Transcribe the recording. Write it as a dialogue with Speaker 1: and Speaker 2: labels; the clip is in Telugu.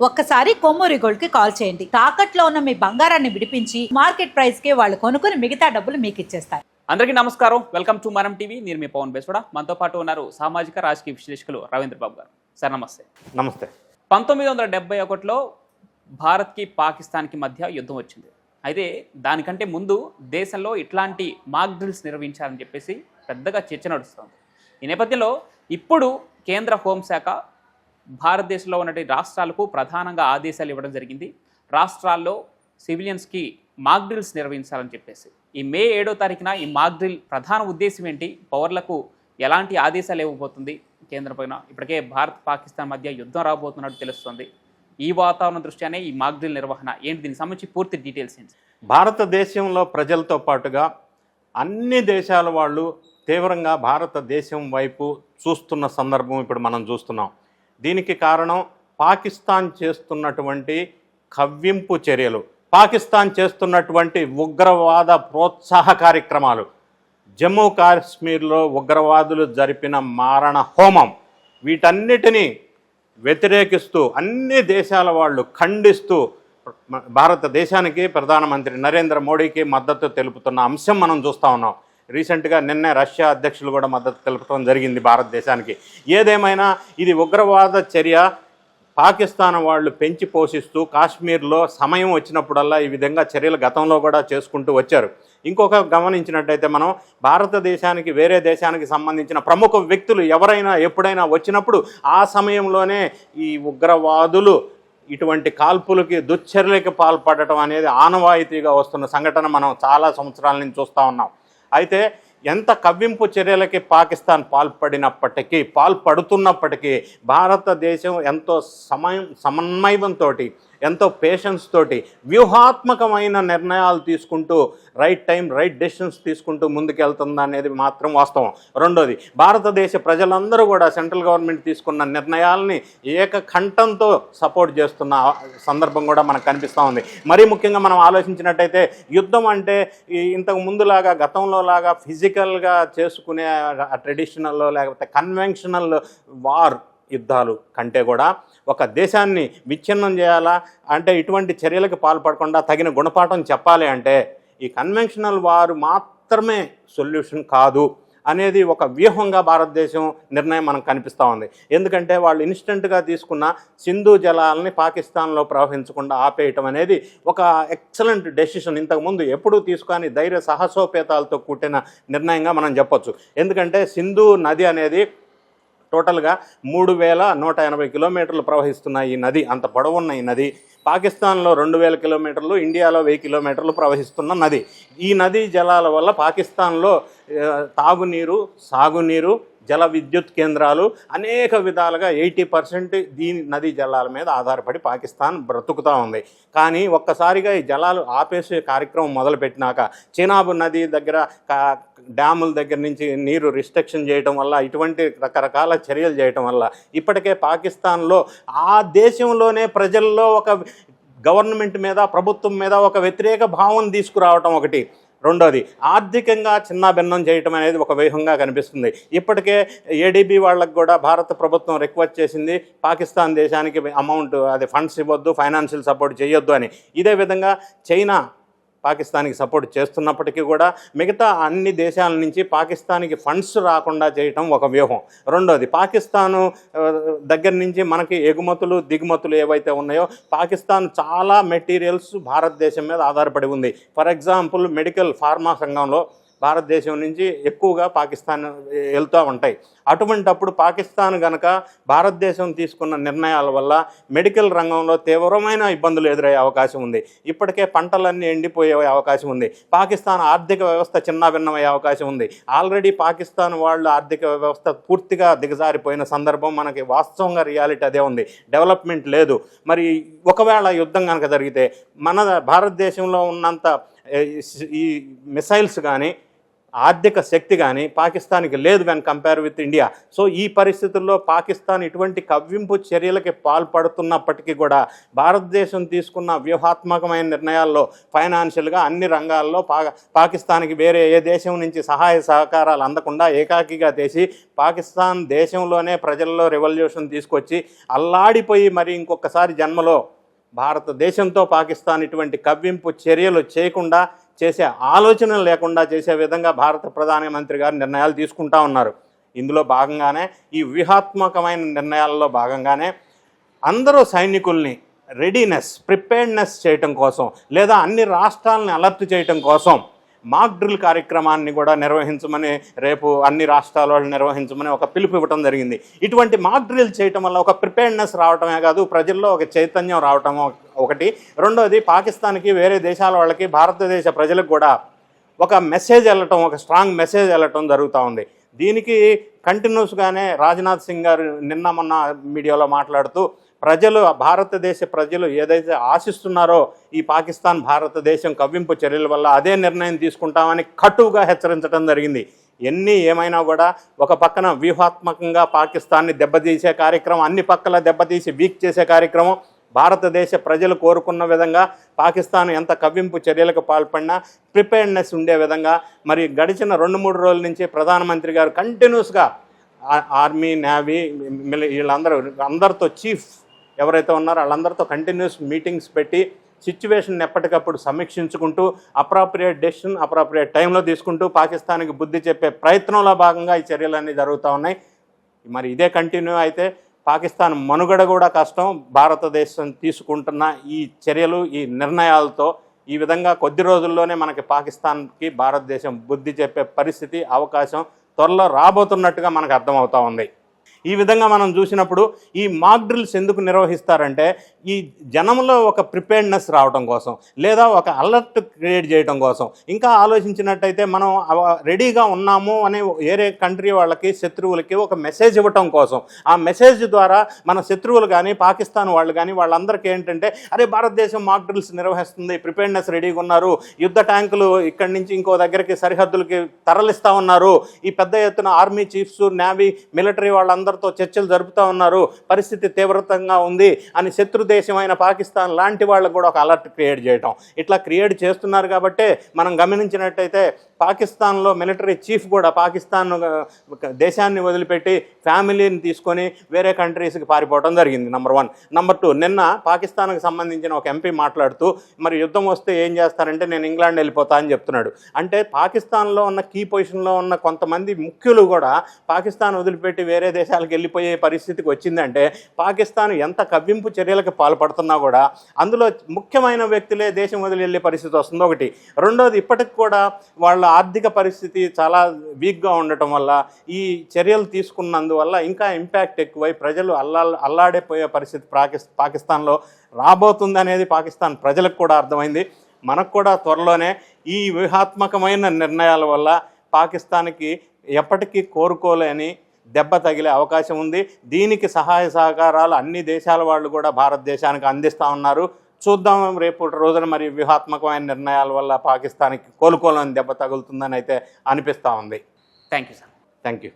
Speaker 1: ఒక్కసారి కొమ్మూరి గోల్డ్కి కాల్ చేయండి. తాకట్లో ఉన్న మీ బంగారాన్ని విడిపించి మార్కెట్ ప్రైస్కి వాళ్ళు కొనుక్కుని మిగతా డబ్బులు మీకు ఇచ్చేస్తారు.
Speaker 2: అందరికీ నమస్కారం. Welcome to Manam TV. నేను మీ పవన్ బేస్వడ. మనతో పాటు ఉన్నారు సామాజిక రాజకీయ విశ్లేషకులు రవీంద్ర బాబు గారు. సార్ నమస్తే.
Speaker 3: నమస్తే.
Speaker 2: పంతొమ్మిది వందల డెబ్బై ఒకటిలో భారత్కి పాకిస్తాన్కి మధ్య యుద్ధం వచ్చింది. అయితే దానికంటే ముందు దేశంలో ఇట్లాంటి మాక్ డ్రిల్స్ నిర్వహించాలని చెప్పేసి పెద్దగా చర్చ నడుస్తుంది. ఈ నేపథ్యంలో ఇప్పుడు కేంద్ర హోంశాఖ భారతదేశంలో ఉన్నటువంటి రాష్ట్రాలకు ప్రధానంగా ఆదేశాలు ఇవ్వడం జరిగింది. రాష్ట్రాల్లో సివిలియన్స్కి మాక్ డ్రిల్స్ నిర్వహించాలని చెప్పేసి. ఈ మే ఏడో తారీఖున ఈ మాక్ డ్రిల్ ప్రధాన ఉద్దేశం ఏంటి? పౌరులకు ఎలాంటి ఆదేశాలు ఇవ్వబోతుంది? కేంద్రం పైన ఇప్పటికే భారత్ పాకిస్తాన్ మధ్య యుద్ధం రాబోతున్నట్టు తెలుస్తుంది. ఈ వాతావరణ దృష్ట్యానే ఈ మాక్ డ్రిల్ నిర్వహణ. ఏంటి? దీనికి సంబంధించి పూర్తి డీటెయిల్స్ ఏంటి?
Speaker 3: భారతదేశంలో ప్రజలతో పాటుగా అన్ని దేశాల వాళ్ళు తీవ్రంగా భారతదేశం వైపు చూస్తున్న సందర్భం ఇప్పుడు మనం చూస్తున్నాం. దీనికి కారణం పాకిస్తాన్ చేస్తున్నటువంటి కవ్వింపు చర్యలు. పాకిస్తాన్ చేస్తున్నటువంటి ఉగ్రవాద ప్రోత్సాహ కార్యక్రమాలు. జమ్మూ కాశ్మీర్లో ఉగ్రవాదులు జరిపిన మారణ హోమం. వీటన్నిటినీ వ్యతిరేకిస్తూ అన్ని దేశాల వాళ్ళు ఖండిస్తూ భారతదేశానికి ప్రధానమంత్రి నరేంద్ర మోడీకి మద్దతు తెలుపుతున్న అంశం మనం చూస్తూ ఉన్నాం. రీసెంట్గా నిన్నే రష్యా అధ్యక్షులు కూడా మద్దతు తెలపడం జరిగింది భారతదేశానికి. ఏదేమైనా ఇది ఉగ్రవాద చర్య పాకిస్తాన్ వాళ్ళు పెంచి పోషిస్తూ కాశ్మీర్లో సమయం వచ్చినప్పుడల్లా ఈ విధంగా చర్యలు గతంలో కూడా చేసుకుంటూ వచ్చారు. ఇంకొక గమనించినట్టయితే మనం భారతదేశానికి వేరే దేశానికి సంబంధించిన ప్రముఖ వ్యక్తులు ఎవరైనా ఎప్పుడైనా వచ్చినప్పుడు ఆ సమయంలోనే ఈ ఉగ్రవాదులు ఇటువంటి కాల్పులకి దుశ్చర్యలకి పాల్పడటం అనేది ఆనవాయితీగా వస్తున్న సంఘటన మనం చాలా సంవత్సరాల నుంచి చూస్తూ ఉన్నాం. అయితే ఎంత కవ్వింపు చర్యలకి పాకిస్తాన్ పాల్పడినప్పటికీ పాల్పడుతున్నప్పటికీ భారతదేశం ఎంతో సమయం సమన్వయంతో ఎంతో పేషెన్స్ తోటి వ్యూహాత్మకమైన నిర్ణయాలు తీసుకుంటూ రైట్ టైం రైట్ డెసిషన్స్ తీసుకుంటూ ముందుకెళ్తుంది అనేది మాత్రం వాస్తవం. రెండోది భారతదేశ ప్రజలందరూ కూడా సెంట్రల్ గవర్నమెంట్ తీసుకున్న నిర్ణయాలని ఏకకంఠంతో సపోర్ట్ చేస్తున్న సందర్భం కూడా మనకు కనిపిస్తూ ఉంది. మరీ ముఖ్యంగా మనం ఆలోచించినట్టయితే యుద్ధం అంటే ఇంతకు ముందులాగా గతంలో లాగా ఫిజికల్గా చేసుకునే ట్రెడిషనల్లో లేకపోతే కన్వెన్షనల్ వార్ యుద్ధాలు కంటే కూడా ఒక దేశాన్ని విచ్ఛిన్నం చేయాలా? అంటే ఇటువంటి చర్యలకు పాల్పడకుండా తగిన గుణపాఠం చెప్పాలి అంటే ఈ కన్వెన్షనల్ వారు మాత్రమే సొల్యూషన్ కాదు అనేది ఒక వ్యూహంగా భారతదేశం నిర్ణయం మనకు కనిపిస్తూ ఉంది. ఎందుకంటే వాళ్ళు ఇన్స్టెంట్గా తీసుకున్న సింధు జలాలని పాకిస్తాన్లో ప్రవహించకుండా ఆపేయటం అనేది ఒక ఎక్సలెంట్ డెసిషన్. ఇంతకుముందు ఎప్పుడూ తీసుకొని ధైర్య సాహసోపేతాలతో కూడిన నిర్ణయంగా మనం చెప్పొచ్చు. ఎందుకంటే సింధు నది అనేది టోటల్గా మూడు వేల నూట ఎనభై కిలోమీటర్లు ప్రవహిస్తున్న ఈ నది అంత పొడవున్న ఈ నది పాకిస్తాన్లో రెండు వేల కిలోమీటర్లు ఇండియాలో వెయ్యి కిలోమీటర్లు ప్రవహిస్తున్న నది. ఈ నదీ జలాల వల్ల పాకిస్తాన్లో తాగునీరు సాగునీరు జల విద్యుత్ కేంద్రాలు అనేక విధాలుగా ఎయిటీ పర్సెంట్ దీని నదీ జలాల మీద ఆధారపడి పాకిస్తాన్ బ్రతుకుతూ ఉంది. కానీ ఒక్కసారిగా ఈ జలాలు ఆపేసే కార్యక్రమం మొదలుపెట్టినాక చీనాబు నది దగ్గర కా- డ్యాముల దగ్గర నుంచి నీరు రిస్ట్రిక్షన్ చేయటం వల్ల ఇటువంటి రకరకాల చర్యలు చేయటం వల్ల ఇప్పటికే పాకిస్తాన్లో ఆ దేశంలోనే ప్రజల్లో ఒక గవర్నమెంట్ మీద ప్రభుత్వం మీద ఒక వ్యతిరేక భావం తీసుకురావటం ఒకటి. రెండోది ఆర్థికంగా చిన్న భిన్నం చేయటం అనేది ఒక వ్యూహంగా కనిపిస్తుంది. ఇప్పటికే ఏడీబీ వాళ్ళకు కూడా భారత ప్రభుత్వం రిక్వెస్ట్ చేసింది పాకిస్తాన్ దేశానికి అమౌంట్ అది ఫండ్స్ ఇవ్వద్దు ఫైనాన్షియల్ సపోర్ట్ చేయొద్దు అని. ఇదే విధంగా చైనా పాకిస్తాన్కి సపోర్ట్ చేస్తున్నప్పటికీ కూడా మిగతా అన్ని దేశాల నుంచి పాకిస్తాన్కి ఫండ్స్ రాకుండా చేయటం ఒక వ్యూహం. రెండోది పాకిస్తాను దగ్గర నుంచి మనకి ఎగుమతులు దిగుమతులు ఏవైతే ఉన్నాయో పాకిస్తాన్ చాలా మెటీరియల్స్ భారతదేశం మీద ఆధారపడి ఉంది. ఫర్ ఎగ్జాంపుల్ మెడికల్ ఫార్మా రంగంలో భారతదేశం నుంచి ఎక్కువగా పాకిస్తాన్ వెళ్తూ ఉంటాయి. అటువంటప్పుడు పాకిస్తాన్ గనక భారతదేశం తీసుకున్న నిర్ణయాల వల్ల మెడికల్ రంగంలో తీవ్రమైన ఇబ్బందులు ఎదురయ్యే అవకాశం ఉంది. ఇప్పటికే పంటలన్నీ ఎండిపోయే అవకాశం ఉంది. పాకిస్తాన్ ఆర్థిక వ్యవస్థ చిన్నాభిన్నమయ్యే అవకాశం ఉంది. ఆల్రెడీ పాకిస్తాన్ వాళ్ళ ఆర్థిక వ్యవస్థ పూర్తిగా దిగజారిపోయిన సందర్భం మనకి వాస్తవంగా రియాలిటీ అదే ఉంది. డెవలప్మెంట్ లేదు. మరి ఒకవేళ యుద్ధం కనుక జరిగితే మన భారతదేశంలో ఉన్నంత ఈ మిసైల్స్ కానీ ఆర్థిక శక్తి కానీ పాకిస్తాన్కి లేదు when compare with India so ఈ పరిస్థితుల్లో పాకిస్తాన్ ఇటువంటి కవ్వింపు చర్యలకి పాల్పడుతున్నప్పటికీ కూడా భారతదేశం తీసుకున్న వ్యూహాత్మకమైన నిర్ణయాల్లో ఫైనాన్షియల్గా అన్ని రంగాల్లో పా పాకిస్తాన్కి వేరే ఏ దేశం నుంచి సహాయ సహకారాలు అందకుండా ఏకాకిగా చేసి పాకిస్తాన్ దేశంలోనే ప్రజల్లో రెవల్యూషన్ తీసుకొచ్చి అల్లాడిపోయి మరి ఇంకొకసారి జన్మలో భారతదేశంతో పాకిస్తాన్ ఇటువంటి కవ్వింపు చర్యలు చేయకుండా చేసే ఆలోచన లేకుండా చేసే విధంగా భారత ప్రధానమంత్రి గారు నిర్ణయాలు తీసుకుంటా ఉన్నారు. ఇందులో భాగంగానే ఈ వ్యూహాత్మకమైన నిర్ణయాల్లో భాగంగానే అందరూ సైనికుల్ని రెడీనెస్ ప్రిపేర్డ్నెస్ చేయటం కోసం లేదా అన్ని రాష్ట్రాలని అలర్ట్ చేయటం కోసం మాక్ డ్రిల్ కార్యక్రమాన్ని కూడా నిర్వహించమని రేపు అన్ని రాష్ట్రాల వాళ్ళు నిర్వహించమని ఒక పిలుపు ఇవ్వడం జరిగింది. ఇటువంటి మాక్ డ్రిల్ చేయటం వల్ల ఒక ప్రిపేర్డ్నెస్ రావటమే కాదు ప్రజల్లో ఒక చైతన్యం రావటం ఒకటి. రెండోది పాకిస్తాన్కి వేరే దేశాల వాళ్ళకి భారతదేశ ప్రజలకు కూడా ఒక మెసేజ్ వెళ్ళటం ఒక స్ట్రాంగ్ మెసేజ్ వెళ్ళటం జరుగుతూ ఉంది. దీనికి కంటిన్యూస్గానే రాజ్నాథ్ సింగ్ గారు నిన్న మొన్న మీడియాలో మాట్లాడుతూ ప్రజలు భారతదేశ ప్రజలు ఏదైతే ఆశిస్తున్నారో ఈ పాకిస్తాన్ భారతదేశం కవ్వింపు చర్యల వల్ల అదే నిర్ణయం తీసుకుంటామని కటువుగా హెచ్చరించడం జరిగింది. ఎన్ని ఏమైనా కూడా ఒక పక్కన వ్యూహాత్మకంగా పాకిస్తాన్ని దెబ్బతీసే కార్యక్రమం అన్ని పక్కల దెబ్బతీసి వీక్ చేసే కార్యక్రమం భారతదేశ ప్రజలు కోరుకున్న విధంగా పాకిస్తాన్ ఎంత కవ్వింపు చర్యలకు పాల్పడినా ప్రిపేర్డ్నెస్ ఉండే విధంగా మరి గడిచిన రెండు మూడు రోజుల నుంచి ప్రధానమంత్రి గారు కంటిన్యూస్గా ఆర్మీ నేవీ వీళ్ళందరూ అందరితో చీఫ్ ఎవరైతే ఉన్నారో వాళ్ళందరితో కంటిన్యూస్ మీటింగ్స్ పెట్టి సిచ్యువేషన్ ఎప్పటికప్పుడు సమీక్షించుకుంటూ అప్రాప్రియేట్ డెసిషన్ అప్రాప్రియేట్ టైంలో తీసుకుంటూ పాకిస్తాన్కి బుద్ధి చెప్పే ప్రయత్నంలో భాగంగా ఈ చర్యలన్నీ జరుగుతూ ఉన్నాయి. మరి ఇదే కంటిన్యూ అయితే పాకిస్తాన్ మనుగడ కూడా కష్టం. భారతదేశం తీసుకుంటున్న ఈ చర్యలు ఈ నిర్ణయాలతో ఈ విధంగా కొద్ది రోజుల్లోనే మనకి పాకిస్తాన్కి భారతదేశం బుద్ధి చెప్పే పరిస్థితి అవకాశం త్వరలో రాబోతున్నట్టుగా మనకు అర్థమవుతా ఉంది. ఈ విధంగా మనం చూసినప్పుడు ఈ మాక్ డ్రిల్స్ ఎందుకు నిర్వహిస్తారంటే ఈ జనంలో ఒక ప్రిపేర్డ్నెస్ రావడం కోసం లేదా ఒక అలర్ట్ క్రియేట్ చేయడం కోసం. ఇంకా ఆలోచించినట్టయితే మనం రెడీగా ఉన్నాము అనే వేరే కంట్రీ వాళ్ళకి శత్రువులకి ఒక మెసేజ్ ఇవ్వటం కోసం. ఆ మెసేజ్ ద్వారా మన శత్రువులు కానీ పాకిస్తాన్ వాళ్ళు కానీ వాళ్ళందరికీ ఏంటంటే అరే భారతదేశం మాక్ డ్రిల్స్ నిర్వహిస్తుంది ప్రిపేర్డ్నెస్ రెడీగా ఉన్నారు యుద్ధ ట్యాంకులు ఇక్కడి నుంచి ఇంకో దగ్గరికి సరిహద్దులకి తరలిస్తూ ఉన్నారు ఈ పెద్ద ఎత్తున ఆర్మీ చీఫ్స్ నేవీ మిలిటరీ వాళ్ళందరూ వాళ్ళందరితో చర్చలు జరుపుతూ ఉన్నారు. పరిస్థితి తీవ్రతంగా ఉంది అని శత్రు దేశమైన పాకిస్తాన్ లాంటి వాళ్ళకు కూడా ఒక అలర్ట్ క్రియేట్ చేయటం. ఇట్లా క్రియేట్ చేస్తున్నారు కాబట్టే మనం గమనించినట్టయితే పాకిస్తాన్లో మిలిటరీ చీఫ్ కూడా పాకిస్తాన్ దేశాన్ని వదిలిపెట్టి ఫ్యామిలీని తీసుకొని వేరే కంట్రీస్కి పారిపోవడం జరిగింది నెంబర్ వన్ నెంబర్ టూ నిన్న పాకిస్తాన్కి సంబంధించిన ఒక ఎంపీ మాట్లాడుతూ మరి యుద్ధం వస్తే ఏం చేస్తారంటే నేను ఇంగ్లాండ్ వెళ్ళిపోతా అని చెప్తున్నాడు. అంటే పాకిస్తాన్లో ఉన్న కీ పొజిషన్లో ఉన్న కొంతమంది ముఖ్యులు కూడా పాకిస్తాన్ వదిలిపెట్టి వేరే దేశాలకు వెళ్ళిపోయే పరిస్థితికి వచ్చిందంటే పాకిస్తాన్ ఎంత కవ్వింపు చర్యలకు పాల్పడుతున్నా కూడా అందులో ముఖ్యమైన వ్యక్తులే దేశం వదిలి వెళ్ళే పరిస్థితి వస్తుంది. ఒకటి. రెండోది ఇప్పటికి కూడా వాళ్ళ ఆర్థిక పరిస్థితి చాలా వీక్గా ఉండటం వల్ల ఈ చర్యలు తీసుకున్నందువల్ల ఇంకా ఇంపాక్ట్ ఎక్కువై ప్రజలు అల్లా అల్లాడిపోయే పరిస్థితి పాకిస్ పాకిస్తాన్లో రాబోతుంది అనేది పాకిస్తాన్ ప్రజలకు కూడా అర్థమైంది. మనకు కూడా త్వరలోనే ఈ వ్యూహాత్మకమైన నిర్ణయాల వల్ల పాకిస్తాన్కి ఎప్పటికీ కోరుకోలేని దెబ్బ తగిలే అవకాశం ఉంది. దీనికి సహాయ సహకారాలు అన్ని దేశాల వాళ్ళు కూడా భారతదేశానికి అందిస్తూ ఉన్నారు. చూద్దాం రేపు రోజున మరి వ్యూహాత్మకమైన నిర్ణయాల వల్ల పాకిస్తాన్కి కోలుకోలేని దెబ్బ తగులుతుందని అయితే అనిపిస్తూ ఉంది.
Speaker 2: Thank you sir
Speaker 3: thank you